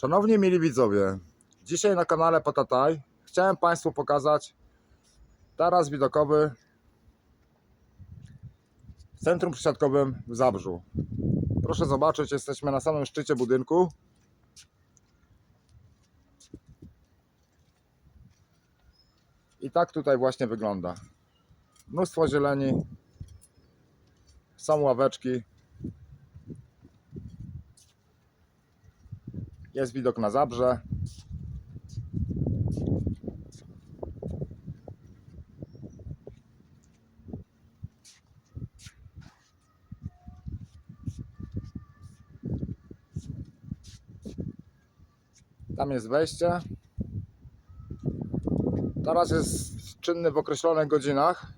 Szanowni mili widzowie, dzisiaj na kanale Patataj chciałem Państwu pokazać taras widokowy w centrum przesiadkowym w Zabrzu. Proszę zobaczyć, jesteśmy na samym szczycie budynku. I tak tutaj właśnie wygląda. Mnóstwo zieleni, są ławeczki, jest widok na Zabrze. Tam jest wejście. Teraz jest czynny w określonych godzinach.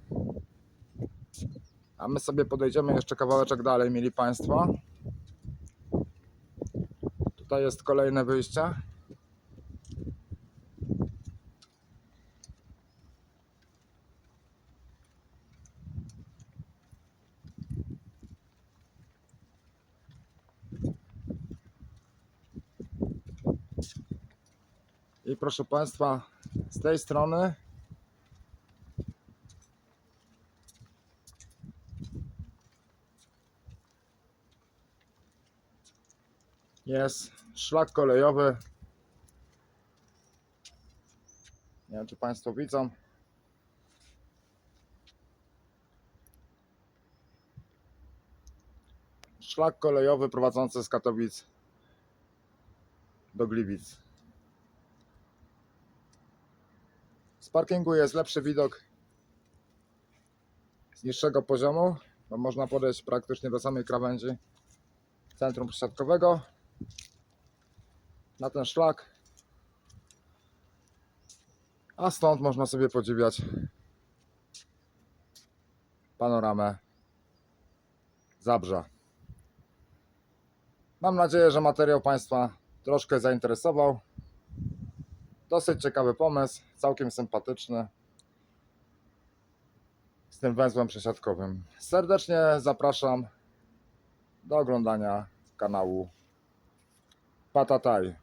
A my sobie podejdziemy jeszcze kawałeczek dalej, mieli Państwo. Tutaj jest kolejne wyjście. I proszę Państwa, z tej strony jest szlak kolejowy. Nie wiem, czy Państwo widzą. Szlak kolejowy prowadzący z Katowic do Gliwic. Z parkingu jest lepszy widok z niższego poziomu, bo można podejść praktycznie do samej krawędzi centrum przesiadkowego na ten szlak. A stąd można sobie podziwiać panoramę Zabrza. Mam nadzieję, że materiał Państwa troszkę zainteresował. Dosyć ciekawy pomysł, całkiem sympatyczny. Z tym węzłem przesiadkowym. Serdecznie zapraszam do oglądania kanału Patataj.